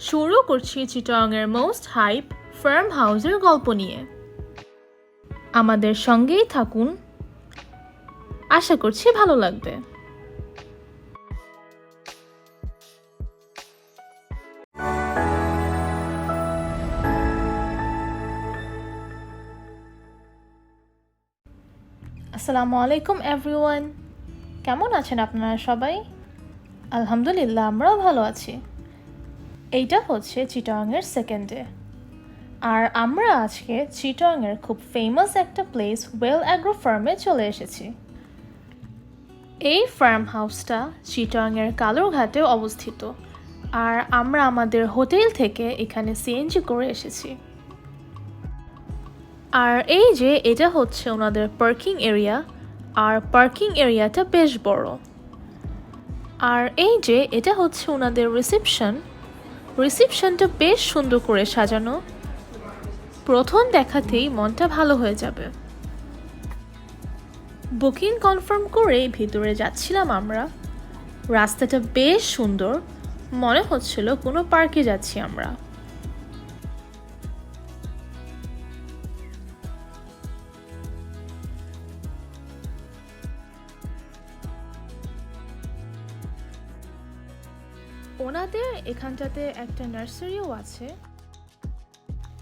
শুরু করছি চিটংয়ের most hype farm হাউসের গল্প নিয়ে। আমাদের সঙ্গেই থাকুন। আশা করছি ভালো লাগবে। আসসালামু আলাইকুম এভরিওয়ান কেমন আছেন আপনারা সবাই? আলহামদুলিল্লাহ, আমরাও ভালো আছি। এইটা হচ্ছে চিটংয়ের সেকেন্ড ডে আর আমরা আজকে চিটংয়ের খুব ফেমাস একটা প্লেস ওয়েল অ্যাগ্রো ফার্মে চলে এসেছি। এই ফার্ম হাউসটা চিটংয়ের কালুরঘাটে অবস্থিত। আর আমরা আমাদের হোটেল থেকে এখানে সিএনজি করে এসেছি। আর এই যে এটা হচ্ছে ওনাদের পার্কিং এরিয়া আর পার্কিং এরিয়াটা বেশ বড়। আর এই যে এটা হচ্ছে ওনাদের রিসেপশন রিসেপশনটা বেশ সুন্দর করে সাজানো। প্রথম দেখাতেই মনটা ভালো হয়ে যাবে। বুকিং কনফার্ম করে ভিতরে যাচ্ছিলাম আমরা। রাস্তাটা বেশ সুন্দর। মনে হচ্ছিল কোনো পার্কে যাচ্ছি আমরা। ওনাদের এখানটাতে একটা নার্সারিও আছে।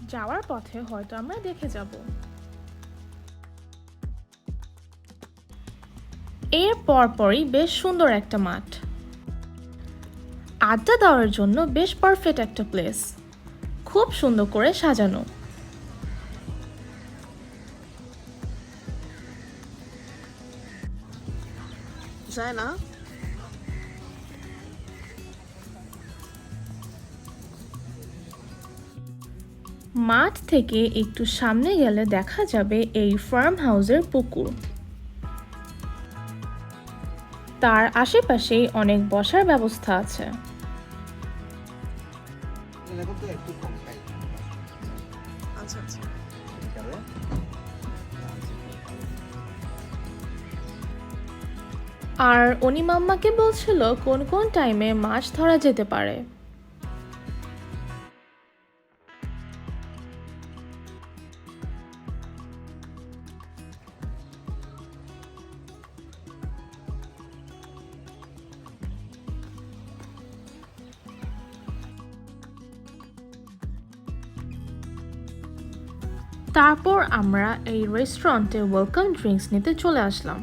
যাওয়ার পথে হয়তো আমরা দেখে যাব। এর পরপরই বেশ সুন্দর একটা মাঠ। আড্ডা দেওয়ার জন্য বেশ পারফেক্ট একটা প্লেস খুব সুন্দর করে সাজানো। যায় না মাঠ থেকে একটু সামনে গেলে দেখা যাবে এই ফার্ম হাউসের পুকুর। তার আশেপাশেই অনেক বসার ব্যবস্থা আছে। আচ্ছা আচ্ছা। আর উনি মাম্মাকে বলছিল কোন কোন টাইমে মাছ ধরা যেতে পারে। তারপর আমরা এই রেস্টুরেন্টে ওয়েলকাম ড্রিঙ্কস নিতে চলে আসলাম।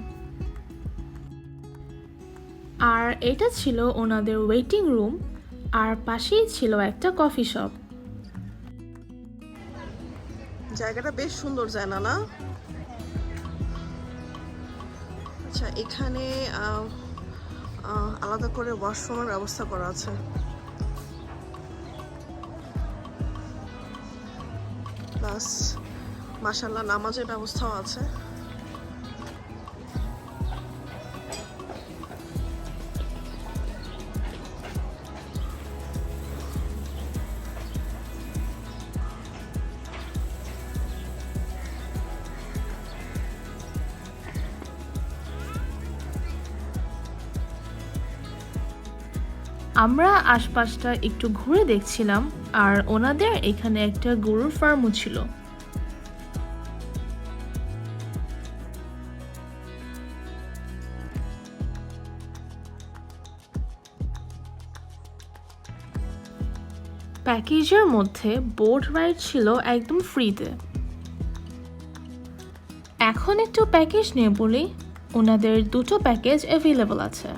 আর এটা ছিল ওনাদের ওয়েটিং রুম আর পাশেই ছিল একটা কফি শপ জায়গাটা বেশ সুন্দর যায় না? আচ্ছা এখানে আলাদা করে ওয়াশরুমের ব্যবস্থা করা আছে। প্লাস মাসাল্লাহ নামাজের ব্যবস্থাও আছে। আমরা আশপাশটা একটু ঘুরে দেখছিলাম, আর ওনাদের এখানে একটা গরুর ফার্মও ছিল। প্যাকেজের মধ্যে বোট রাইড ছিল একদম ফ্রিতে। এখন একটু প্যাকেজ নিয়ে বলি, ওনাদের দুটো প্যাকেজ অ্যাভেলেবল আছে।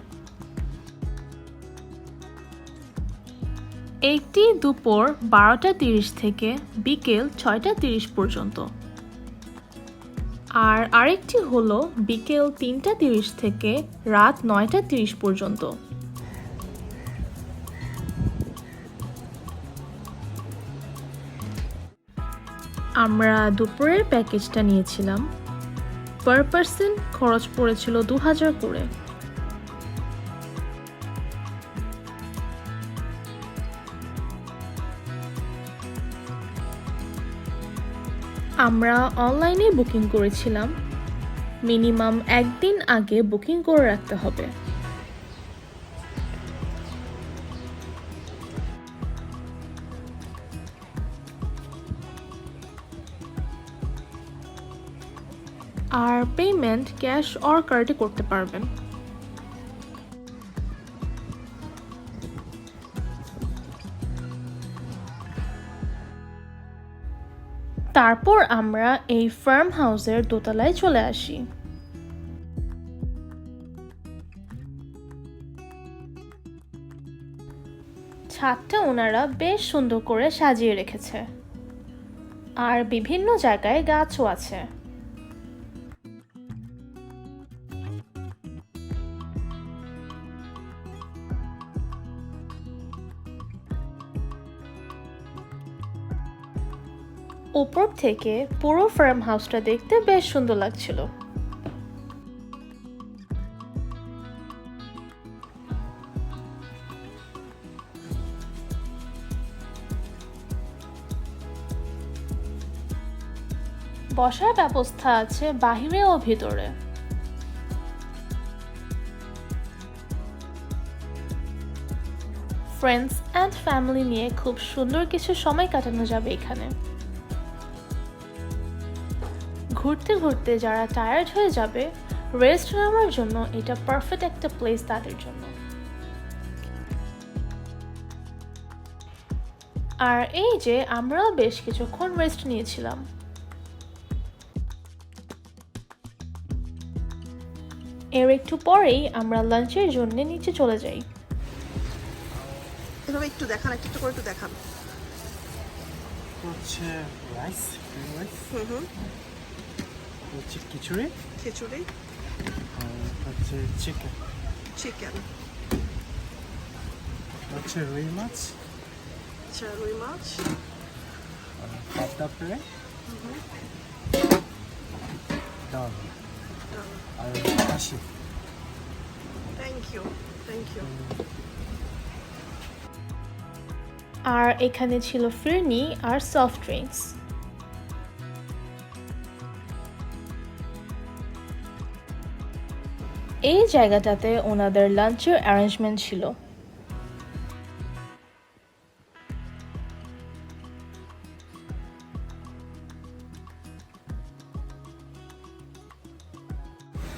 একটি দুপুর বারোটা তিরিশ থেকে বিকেল ছয়টা তিরিশ পর্যন্ত। আর আরেকটি হলো বিকেল তিনটা তিরিশ থেকে রাত নয়টা তিরিশ পর্যন্ত। আমরা দুপুরের প্যাকেজটা নিয়েছিলাম। পার পার্সন খরচ পড়েছিল দু হাজার করে। আমরা অনলাইনে বুকিং করেছিলাম। মিনিমাম একদিন আগে বুকিং করে রাখতে হবে। আর পেমেন্ট ক্যাশ অর কার্ডে করতে পারবেন। তারপর আমরা এই ফার্ম হাউসের দোতলায় চলে আসি। ছাদটা ওনারা বেশ সুন্দর করে সাজিয়ে রেখেছে। আর বিভিন্ন জায়গায় গাছও আছে। উপর থেকে পুরো ফার্ম হাউসটা দেখতে বেশ সুন্দর লাগছিল। বসার ব্যবস্থা আছে বাহিরে ও ভিতরে। ফ্রেন্ডস অ্যান্ড ফ্যামিলি নিয়ে খুব সুন্দর কিছু সময় কাটানো যাবে এখানে। ঘুরতে ঘুরতে যারা টায়ার্ড হয়ে যাবে রেস্ট নেওয়ার জন্য এটা পারফেক্ট একটা প্লেস তাদের জন্য। আর এই যে আমরাও বেশ কিছুক্ষণ রেস্ট নিয়েছিলাম। এর একটু পরেই আমরা লাঞ্চের জন্য নিচে চলে যাই। এভাবে একটু দেখান একটু একটু করে একটু দেখান। হচ্ছে রাইস রাইস হুম হুম। হচ্ছে খিচুড়ি খিচুড়ি আর হচ্ছে চিকেন চিকেন হচ্ছে রুই মাছ আচ্ছা রুই মাছ পাবদা ফ্রাই ডাল আর হাসি থ্যাংক ইউ থ্যাংক ইউ আর এখানে ছিল ফিরনি আর সফট ড্রিঙ্কস এই জায়গাটাতে ওনাদের লাঞ্চের অ্যারেঞ্জমেন্ট ছিল।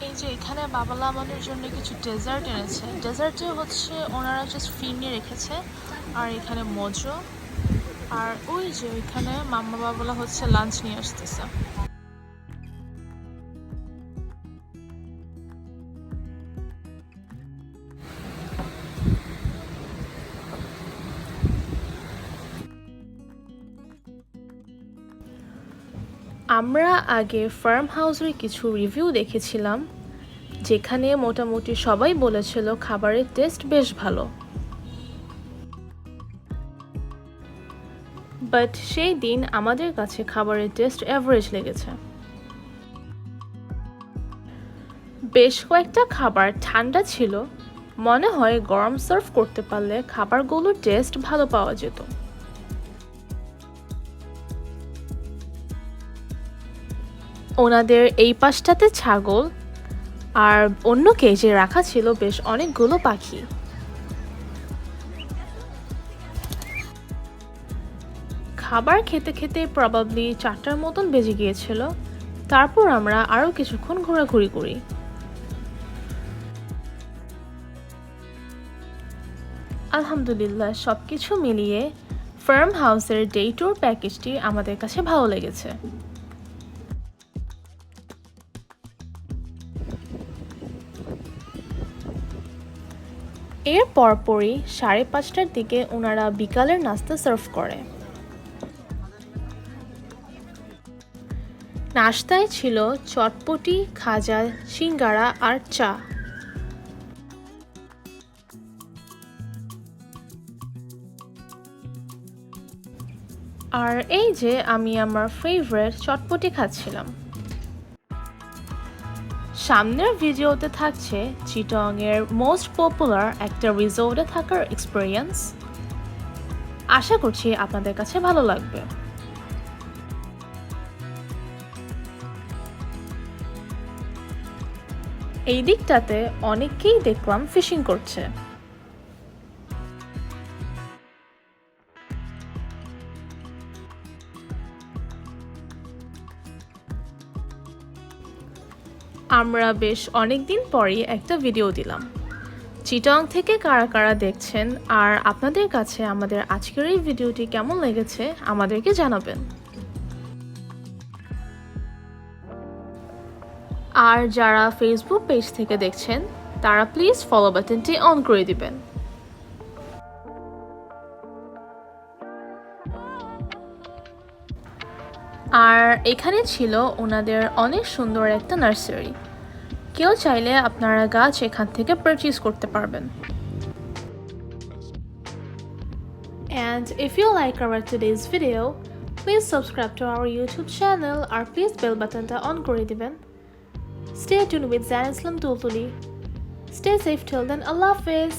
এই যে এখানে বাবালা আমাদের জন্য কিছু ডেজার্ট এনেছে। ডেজার্টে হচ্ছে ওনারা জাস্ট ফিরনি রেখেছে, আর এখানে মজো। আর ওই যে ওইখানে মাম্মা বাবালা হচ্ছে লাঞ্চ নিয়ে আসতেছে। আমরা আগে ফার্ম হাউসের কিছু রিভিউ দেখেছিলাম, যেখানে মোটামুটি সবাই বলেছিল খাবারের টেস্ট বেশ ভালো। বাট সেই দিন আমাদের কাছে খাবারের টেস্ট অ্যাভারেজ লেগেছে। বেশ কয়েকটা খাবার ঠান্ডা ছিল, মনে হয় গরম সার্ভ করতে পারলে খাবারগুলোর টেস্ট ভালো পাওয়া যেত। ওনাদের এই পাশটাতে ছাগল আর অন্য কেজে রাখা ছিল বেশ অনেকগুলো পাখি। খাবার খেতে খেতে প্রবাবলি চারটার মতন বেজে গিয়েছিল। তারপর আমরা আরও কিছুক্ষণ ঘোরাঘুরি করি। আলহামদুলিল্লাহ সব কিছু মিলিয়ে ফার্ম হাউসের ডে ট্যুর প্যাকেজটি আমাদের কাছে ভালো লেগেছে। এর পরপরই সাড়ে পাঁচটার দিকে ওনারা বিকালের নাস্তা সার্ভ করে। নাস্তায় ছিল চটপটি, খাজা, সিঙ্গারা আর চা। আর এই যে আমি আমার ফেভারিট চটপটি খাচ্ছিলাম। সামনের ভিডিওতে থাকছে চিটং এর মোস্ট পপুলার একটা রিসোর্টে থাকার এক্সপিরিয়েন্স আশা করছি আপনাদের কাছে ভালো লাগবে। এই দিকটাতে অনেকেই দেখলাম ফিশিং করছে। আমরা বেশ অনেক দিন পরেই একটা ভিডিও দিলাম। চিটং থেকে কারা কারা দেখছেন আর আপনাদের কাছে আমাদের আজকের এই ভিডিওটি কেমন লেগেছে আমাদেরকে জানাবেন। আর যারা ফেসবুক পেজ থেকে দেখছেন, তারা প্লিজ ফলো বাটনটি অন করে দিবেন। এখানে ছিল ওনাদের অনেক সুন্দর একটা নার্সারি কেউ চাইলে আপনারা গাছ এখান থেকে পারচেজ করতে পারবেন And if you like our today's video, please subscribe to our YouTube channel R please bell buttonটা on করে দিবেন Stay tuned with Zan Islam Tultuli. Stay safe till then. Allah Hafiz.